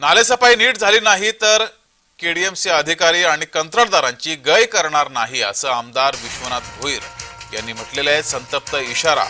नालेसफाई नीट झाली नाही तर केडीएमसी अधिकारी आणि कंत्राटदारांची गय करणार नाही असं आमदार विश्वनाथ भोईर यांनी म्हटलेलं आहे. संतप्त इशारा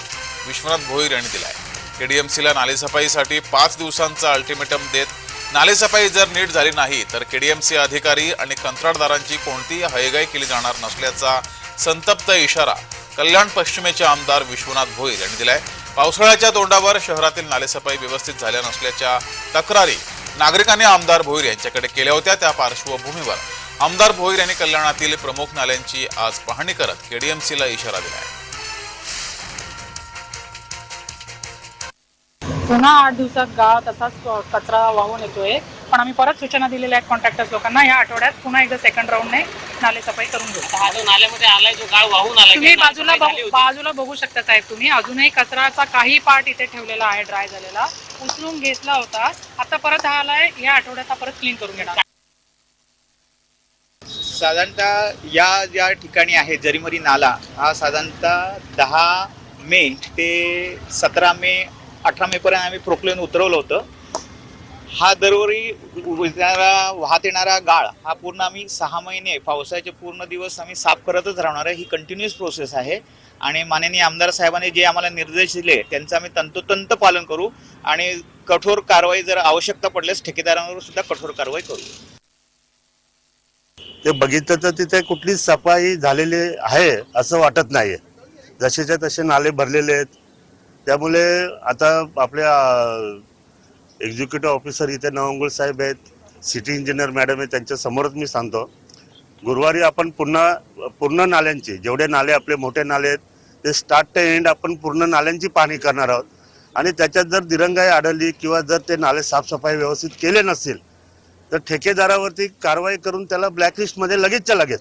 विश्वनाथ भोईर यांनी दिलाय. केडीएमसीला नालेसफाईसाठी पाच दिवसांचा अल्टिमेटम देत नालेसफाई जर नीट झाली नाही तर केडीएमसी अधिकारी आणि कंत्राटदारांची कोणतीही हयगय केली जाणार नसल्याचा संतप्त इशारा कल्याण पश्चिमेचे आमदार विश्वनाथ भोईर यांनी दिलाय. पावसाळ्याच्या तोंडावर शहरातील नालेसफाई व्यवस्थित झाल्या नसल्याच्या तक्रारी नागरिकांनी आमदार भोईर यांच्याकडे केल्या होत्या त्या पार्श्वभूमीवर. आमदार भोईर यांनी कल्याणातील प्रमुख नाल्यांची आज पाहणी करत केडीएमसीला इशारा दिला आहे. पुन्हा आठ दिवसात गाळ तसाच कचरा वाहून येतोय. पण आम्ही परत सूचना दिलेल्या आहेत कॉन्ट्रॅक्टर्स लोकांना. या आठवड्यात पुन्हा एकदा सेकंड राऊंडने नाले सफाई करून घेऊ. हा जो नाल्यामध्ये आलाय जो गाळ वाहून आलाय तुम्ही बाजूला नालेसफाई झाली बघू- होती. बाजूला बघू शकता साहेब तुम्ही. अजूनही कचराचा काही पार्ट इथे ठेवलेला आहे ड्राय झालेला. उचलून घेतला होता. आता परत हा आलाय या आठवड्यात हा परत क्लीन करून घेणार. साधारणतः या ज्या ठिकाणी आहे जरीमरी नाला हा साधारणतः दहा मे ते सतरा मे अठरा मे पर्यंत आम्ही प्रोक्लेन उतरवलं होतं. हा दरवरी येणारा वाहत येणारा गाळ हा पूर्ण आम्ही सहा महिने पावसाचे पूर्ण दिवस आम्ही साफ करतच राहणार आहे. ही कंटिन्युअस प्रोसेस आहे आणि माननीय आमदार साहेबांनी जे आम्हाला निर्देश दिले त्यांचं आम्ही तंतोतंत पालन करू आणि कठोर कारवाई जर आवश्यकता पडल्यास ठेकेदारांवर सुद्धा कठोर कारवाई करू. ते बघितलं तर तिथे कुठलीच सफाई झालेली आहे असं वाटत नाहीये. जसेच्या तसे नाले भरलेले आहेत. त्यामुळे आता आपल्या एक्झिक्युटिव्ह ऑफिसर इथे नवंगुळ साहेब आहेत. सिटी इंजिनियर मॅडम आहेत. त्यांच्या समोरच मी सांगतो. गुरुवारी आपण पुन्हा पूर्ण नाल्यांची जेवढे नाले आपले मोठे नाले आहेत ते स्टार्ट ते एंड आपण पूर्ण नाल्यांची पाहणी करणार आहोत. आणि त्याच्यात जर दिरंगाई आढळली किंवा जर ते नाले साफसफाई व्यवस्थित केले नसतील तर ठेकेदारावरती कारवाई करून त्याला ब्लॅकलिस्टमध्ये लगेचच्या लगेच